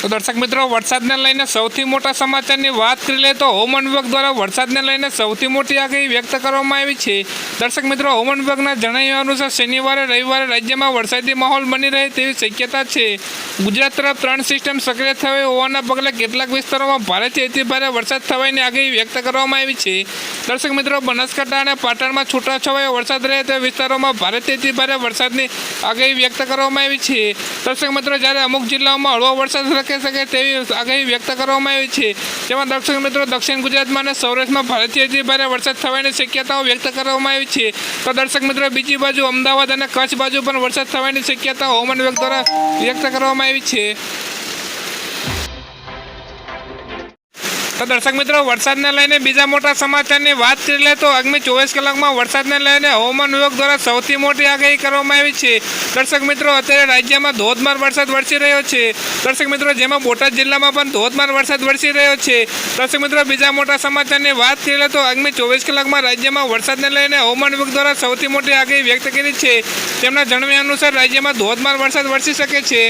તો દર્શક મિત્રો, વરસાદને લઈને સૌથી મોટા સમાચારની વાત કરી લે તો હવામાન વિભાગ દ્વારા વરસાદને લઈને સૌથી મોટી આગાહી વ્યક્ત કરવામાં આવી છે. દર્શક મિત્રો, હવામાન વિભાગના જણાવ્યા અનુસાર શનિવારે, રવિવારે રાજ્યમાં વરસાદી માહોલ બની રહે તેવી શક્યતા છે. ગુજરાત તરફ ત્રણ સિસ્ટમ સક્રિય થઈ હોવાના પગલે કેટલાક વિસ્તારોમાં ભારેથી અતિભારે વરસાદ થવાની આગાહી વ્યક્ત કરવામાં આવી છે. દર્શક મિત્રો, બનાસકાંઠા અને પાટણમાં છૂટાછવાયો વરસાદ રહે તે વિસ્તારોમાં ભારેથી અતિભારે વરસાદની આગાહી વ્યક્ત કરવામાં આવી છે. દર્શક મિત્રો, જ્યારે અમુક જિલ્લાઓમાં હળવો વરસાદ રાખી શકે તેવી આગાહી વ્યક્ત કરવામાં આવી છે. જેમાં દર્શક મિત્રો દક્ષિણ ગુજરાતમાં અને સૌરાષ્ટ્રમાં ભારેથી ભારે વરસાદ થવાની શક્યતાઓ વ્યક્ત કરવામાં આવી છે. તો દર્શક મિત્રો, બીજી બાજુ અમદાવાદ અને કચ્છ બાજુ પણ વરસાદ થવાની શક્યતા હવામાન વિભાગ દ્વારા વ્યક્ત કરવામાં આવી છે. તો દર્શક મિત્રો, વરસાદને લઈને બીજા મોટા સમાચારની વાત કરી લે તો આગામી ચોવીસ કલાકમાં વરસાદને લઈને હવામાન વિભાગ દ્વારા સૌથી મોટી આગાહી કરવામાં આવી છે. દર્શક મિત્રો, અત્યારે રાજ્યમાં ધોધમાર વરસાદ વરસી રહ્યો છે. દર્શક મિત્રો, જેમાં બોટાદ જિલ્લામાં પણ ધોધમાર વરસાદ વરસી રહ્યો છે. દર્શક મિત્રો, બીજા મોટા સમાચારની વાત કરી લે તો આગામી ચોવીસ કલાકમાં રાજ્યમાં વરસાદને લઈને હવામાન વિભાગ દ્વારા સૌથી મોટી આગાહી વ્યક્ત કરી છે. તેમના જણાવ્યા અનુસાર રાજ્યમાં ધોધમાર વરસાદ વરસી શકે છે.